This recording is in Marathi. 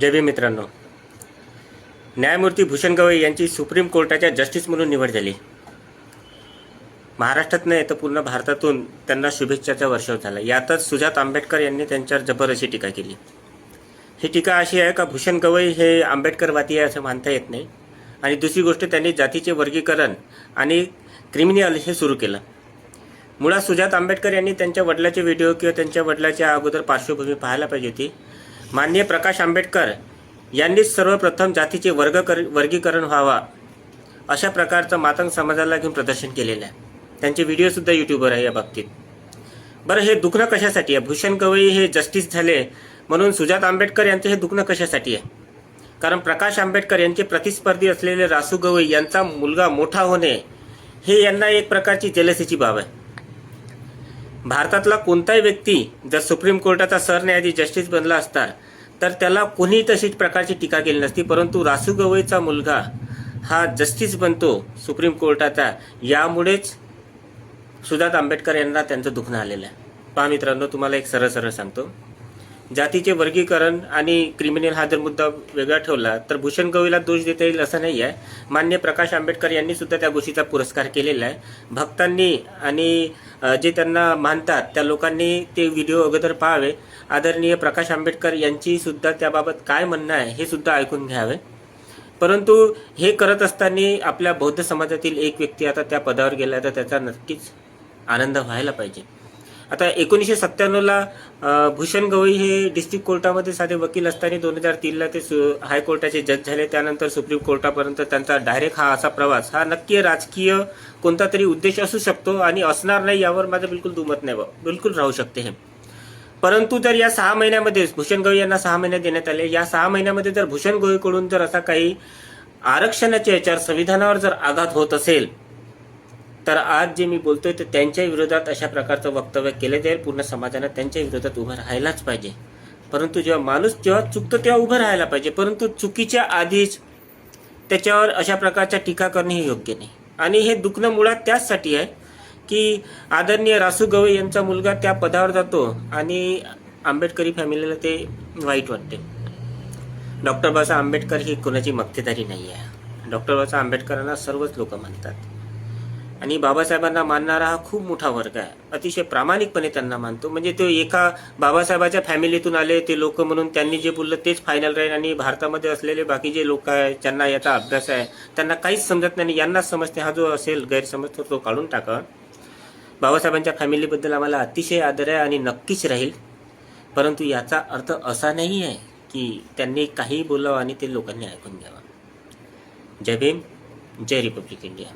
जय भीम मित्रांनो. न्यायमूर्ती भूषण गवई यांची सुप्रीम कोर्टाच्या जस्टिस म्हणून निवड झाली. महाराष्ट्रात नाही तर पूर्ण भारतातून त्यांना शुभेच्छाचा वर्षाव झाला. यातच सुजात आंबेडकर यांनी त्यांच्यावर जबर अशी टीका केली. ही टीका अशी आहे का भूषण गवई हे आंबेडकरवादी आहे असं मानता येत नाही. आणि दुसरी गोष्ट त्यांनी जातीचे वर्गीकरण आणि क्रिमिनल हे सुरू केलं. मुळात सुजात आंबेडकर यांनी त्यांच्या वडिलाचे व्हिडिओ किंवा त्यांच्या वडिलाच्या अगोदर पार्श्वभूमी पाहायला पाहिजे होती. माननीय प्रकाश आंबेडकर यांनीच सर्वप्रथम जातीचे वर्ग कर वर्गीकरण व्हावा अशा प्रकारचं मातंग समाजाला घेऊन प्रदर्शन केलेलं आहे. त्यांचे व्हिडिओसुद्धा यूट्यूबवर आहे या बाबतीत. बरं हे दुखणं कशासाठी आहे? भूषण गवई हे जस्टिस झाले म्हणून सुजात आंबेडकर यांचं हे दुखणं कशासाठी आहे? कारण प्रकाश आंबेडकर यांचे प्रतिस्पर्धी असलेले रासू गवई यांचा मुलगा मोठा होणे हे यांना एक प्रकारची जेलसीची बाब आहे. भारतातला कोणताही व्यक्ती जर सुप्रीम कोर्टाचा सरन्यायाधीश जस्टिस बनला असता तर त्याला कोणी तशीच प्रकारची टीका केली नसती परंतु रासू गवईचा मुलगा हा जस्टिस बनतो सुप्रीम कोर्टाचा. यामुळेच सुजात आंबेडकर यांना त्यांचं दुखणं आलेलं आहे. पहा मित्रांनो तुम्हाला एक सरळ सरळ सांगतो. जातीचे वर्गीकरण आणि क्रिमिनल हा जर मुद्दा वेगळा ठेवला तर भूषण गवईला दोष देता येईल असं नाही आहे मान्य प्रकाश आंबेडकर यांनी सुद्धा त्या गोष्टीचा पुरस्कार केलेला आहे. भक्तांनी आणि जे त्यांना मानतात त्या लोकांनी ते व्हिडिओ अगोदर पाहावे. आदरणीय प्रकाश आंबेडकर यांची सुद्धा त्याबाबत काय म्हणणं आहे हे सुद्धा ऐकून घ्यावे. परंतु हे करत असताना आपल्या बौद्ध समाजातील एक व्यक्ती आता त्या पदावर गेला तर त्याचा नक्कीच आनंद व्हायला पाहिजे. आता एकोणीसशे सत्त्याण्णवला भूषण गवई हे डिस्ट्रिक्ट कोर्टामध्ये साधे वकील असताना दोन हजार तीनला ते सु हायकोर्टाचे जज झाले. त्यानंतर सुप्रीम कोर्टापर्यंत त्यांचा डायरेक्ट हा असा प्रवास. हा नक्की राजकीय कोणता तरी उद्देश असू शकतो आणि असणार नाही यावर माझं बिलकुल दुमत नाही बा. बिलकुल राहू शकते हे. परंतु जर या सहा महिन्यामध्ये भूषण गवई यांना सहा महिने देण्यात आले. या सहा महिन्यामध्ये जर भूषण गवईकडून जर असा काही आरक्षणाच्या याच्यावर संविधानावर जर आघात होत असेल तर आज जे मी बोलतोय तर त्यांच्या विरोधात अशा प्रकारचं वक्तव्य केलं जाईल. पूर्ण समाजानं त्यांच्या विरोधात उभं राहायलाच पाहिजे. परंतु जेव्हा माणूस जेव्हा चुकतो तेव्हा उभं राहायला पाहिजे. परंतु चुकीच्या आधीच त्याच्यावर अशा प्रकारच्या टीका करणे हे योग्य नाही. आणि हे दुखणं मुळात त्याचसाठी आहे की आदरणीय रासू गवई यांचा मुलगा त्या पदावर जातो आणि आंबेडकरी फॅमिलीला ते वाईट वाटते. डॉक्टर बाबासाहेब आंबेडकर ही कोणाची मक्तेदारी नाही आहे डॉक्टर बाबासाहेब आंबेडकरांना सर्वच लोक मानतात. आणि बाबासाहेबांना मानणारा हा खूप मोठा वर्ग आहे. अतिशय प्रामाणिकपणे त्यांना मानतो. म्हणजे ते एका बाबासाहेबाच्या फॅमिलीतून आले ते लोक म्हणून त्यांनी जे बोललं तेच फायनल राहील. आणि भारतामध्ये असलेले बाकी जे लोक आहे ज्यांना याचा अभ्यास आहे त्यांना काहीच समजत नाही यांनाच समजते हा जो असेल गैरसमज तर तो काढून टाका. बाबासाहेबांच्या फॅमिलीबद्दल आम्हाला अतिशय आदर आहे आणि नक्कीच राहील. परंतु याचा अर्थ असा नाही आहे की त्यांनी काही बोलावं आणि ते लोकांनी ऐकून घ्यावं. जय भीम जय रिपब्लिक इंडिया.